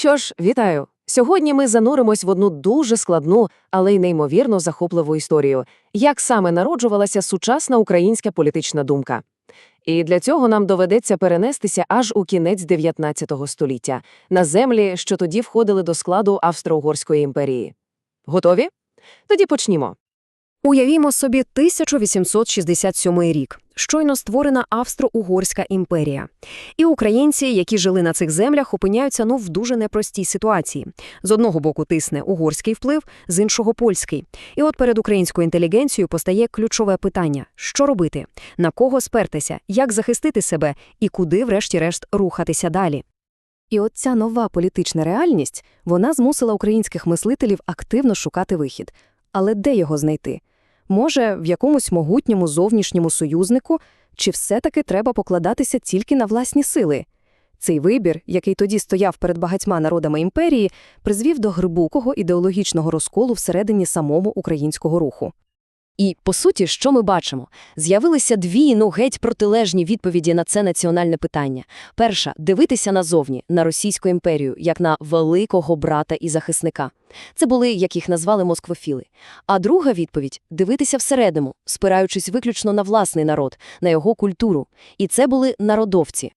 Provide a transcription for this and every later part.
Що ж, вітаю! Сьогодні ми зануримось в одну дуже складну, але й неймовірно захопливу історію, як саме народжувалася сучасна українська політична думка. І для цього нам доведеться перенестися аж у кінець 19 століття, на землі, що тоді входили до складу Австро-Угорської імперії. Готові? Тоді почнімо. Уявімо собі 1867 рік. Щойно створена Австро-Угорська імперія. І українці, які жили на цих землях, опиняються ну в дуже непростій ситуації. З одного боку тисне угорський вплив, з іншого польський. І от перед українською інтелігенцією постає ключове питання: що робити, на кого спертися, як захистити себе і куди, врешті-решт, рухатися далі. І от ця нова політична реальність вона змусила українських мислителів активно шукати вихід. Але де його знайти? Може, в якомусь могутньому зовнішньому союзнику, чи все-таки треба покладатися тільки на власні сили? Цей вибір, який тоді стояв перед багатьма народами імперії, призвів до глибокого ідеологічного розколу всередині самого українського руху. І, по суті, що ми бачимо? З'явилися дві, ну, геть протилежні відповіді на це національне питання. Перша – дивитися назовні, на Російську імперію, як на великого брата і захисника. Це були, як їх назвали, москвофіли. А друга відповідь – дивитися всередину, спираючись виключно на власний народ, на його культуру. І це були народовці.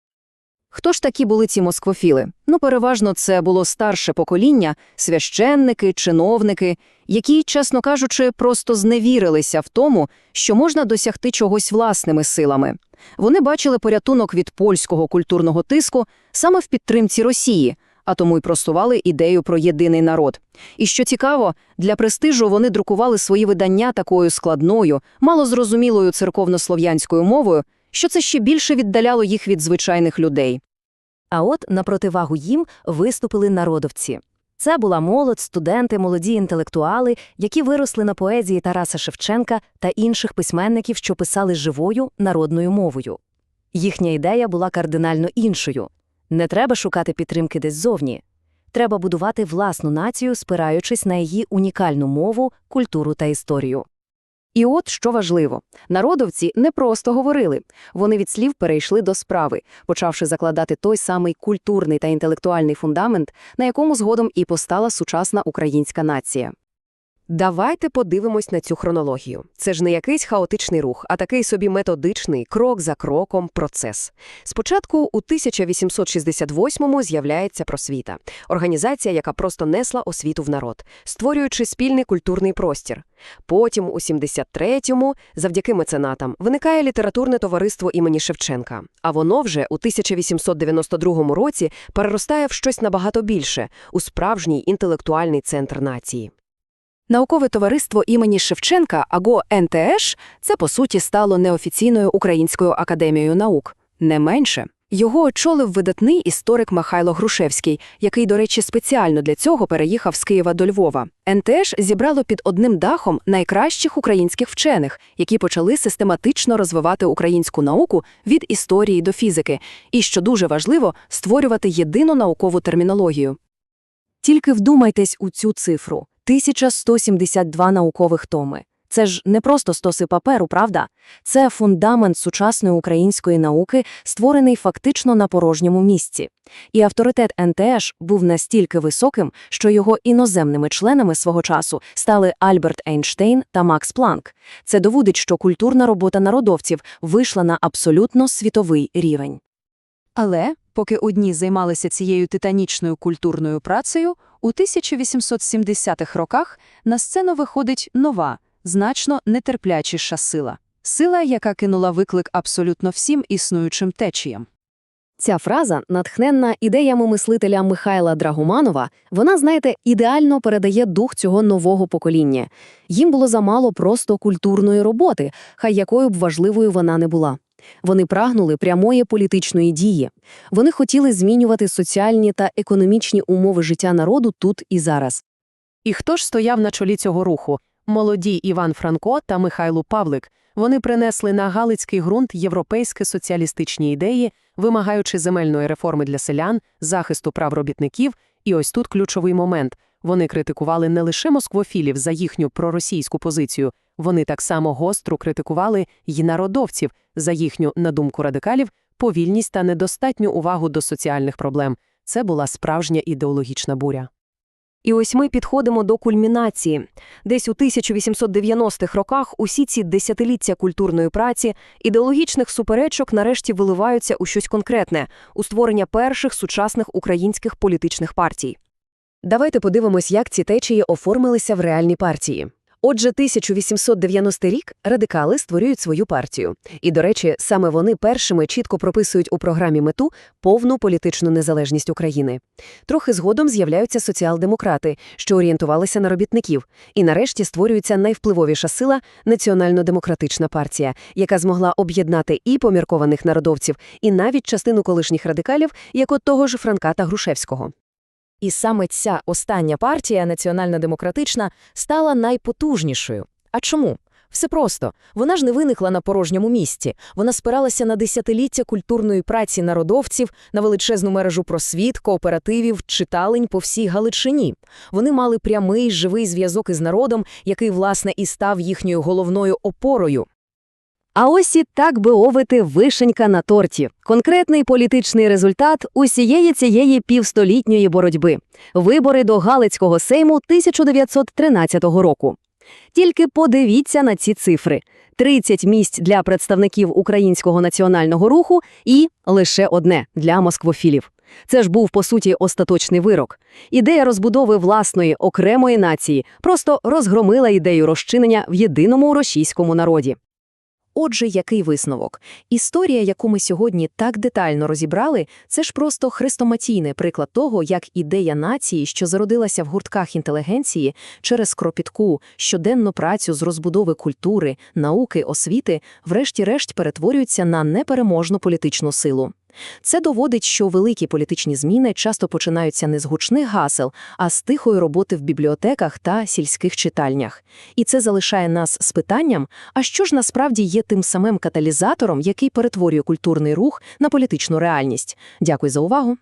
Хто ж такі були ці москвофіли? Ну, переважно це було старше покоління, священники, чиновники, які, чесно кажучи, просто зневірилися в тому, що можна досягти чогось власними силами. Вони бачили порятунок від польського культурного тиску саме в підтримці Росії, а тому й просували ідею про єдиний народ. І що цікаво, для престижу вони друкували свої видання такою складною, малозрозумілою церковнослов'янською мовою, що це ще більше віддаляло їх від звичайних людей. А от на противагу їм виступили народовці. Це була молодь, студенти, молоді інтелектуали, які виросли на поезії Тараса Шевченка та інших письменників, що писали живою народною мовою. Їхня ідея була кардинально іншою. Не треба шукати підтримки десь зовні. Треба будувати власну націю, спираючись на її унікальну мову, культуру та історію. І от що важливо, народовці не просто говорили, вони від слів перейшли до справи, почавши закладати той самий культурний та інтелектуальний фундамент, на якому згодом і постала сучасна українська нація. Давайте подивимось на цю хронологію. Це ж не якийсь хаотичний рух, а такий собі методичний, крок за кроком процес. Спочатку у 1868-му з'являється просвіта – організація, яка просто несла освіту в народ, створюючи спільний культурний простір. Потім, у 73-му, завдяки меценатам, виникає літературне товариство імені Шевченка. А воно вже у 1892 році переростає в щось набагато більше – у справжній інтелектуальний центр нації. Наукове товариство імені Шевченка, або НТШ, це, по суті, стало неофіційною Українською академією наук. Не менше. Його очолив видатний історик Михайло Грушевський, який, до речі, спеціально для цього переїхав з Києва до Львова. НТШ зібрало під одним дахом найкращих українських вчених, які почали систематично розвивати українську науку від історії до фізики, і, що дуже важливо, створювати єдину наукову термінологію. Тільки вдумайтесь у цю цифру. 1172 наукових томи. Це ж не просто стоси паперу, правда? Це фундамент сучасної української науки, створений фактично на порожньому місці. І авторитет НТШ був настільки високим, що його іноземними членами свого часу стали Альберт Ейнштейн та Макс Планк. Це доводить, що культурна робота народовців вийшла на абсолютно світовий рівень. Але, поки одні займалися цією титанічною культурною працею, у 1870-х роках на сцену виходить нова, значно нетерплячіша сила. Сила, яка кинула виклик абсолютно всім існуючим течіям. Ця фраза, натхненна ідеями мислителя Михайла Драгоманова, вона, знаєте, ідеально передає дух цього нового покоління. Їм було замало просто культурної роботи, хай якою б важливою вона не була. Вони прагнули прямої політичної дії. Вони хотіли змінювати соціальні та економічні умови життя народу тут і зараз. І хто ж стояв на чолі цього руху? Молоді Іван Франко та Михайло Павлик. Вони принесли на Галицький ґрунт європейські соціалістичні ідеї, вимагаючи земельної реформи для селян, захисту прав робітників. І ось тут ключовий момент. Вони критикували не лише москвофілів за їхню проросійську позицію, вони так само гостро критикували й народовців за їхню, на думку радикалів, повільність та недостатню увагу до соціальних проблем. Це була справжня ідеологічна буря. І ось ми підходимо до кульмінації. Десь у 1890-х роках усі ці десятиліття культурної праці, ідеологічних суперечок нарешті виливаються у щось конкретне – у створення перших сучасних українських політичних партій. Давайте подивимось, як ці течії оформилися в реальні партії. Отже, 1890 рік радикали створюють свою партію. І, до речі, саме вони першими чітко прописують у програмі мету повну політичну незалежність України. Трохи згодом з'являються соціал-демократи, що орієнтувалися на робітників. І нарешті створюється найвпливовіша сила – Національно-демократична партія, яка змогла об'єднати і поміркованих народовців, і навіть частину колишніх радикалів, як от того ж Франка та Грушевського. І саме ця остання партія, національно-демократична, стала найпотужнішою. А чому? Все просто. Вона ж не виникла на порожньому місці. Вона спиралася на десятиліття культурної праці народовців, на величезну мережу просвіт, кооперативів, читалень по всій Галичині. Вони мали прямий живий зв'язок із народом, який, власне, і став їхньою головною опорою. А ось і так би овити вишенька на торті. Конкретний політичний результат усієї цієї півстолітньої боротьби. Вибори до Галицького сейму 1913 року. Тільки подивіться на ці цифри. 30 місць для представників українського національного руху і лише одне – для москвофілів. Це ж був, по суті, остаточний вирок. Ідея розбудови власної окремої нації просто розгромила ідею розчинення в єдиному російському народі. Отже, який висновок? Історія, яку ми сьогодні так детально розібрали, це ж просто хрестоматійний приклад того, як ідея нації, що зародилася в гуртках інтелігенції, через кропітку, щоденну працю з розбудови культури, науки, освіти, врешті-решт перетворюється на непереможну політичну силу. Це доводить, що великі політичні зміни часто починаються не з гучних гасел, а з тихої роботи в бібліотеках та сільських читальнях. І це залишає нас з питанням, а що ж насправді є тим самим каталізатором, який перетворює культурний рух на політичну реальність. Дякую за увагу.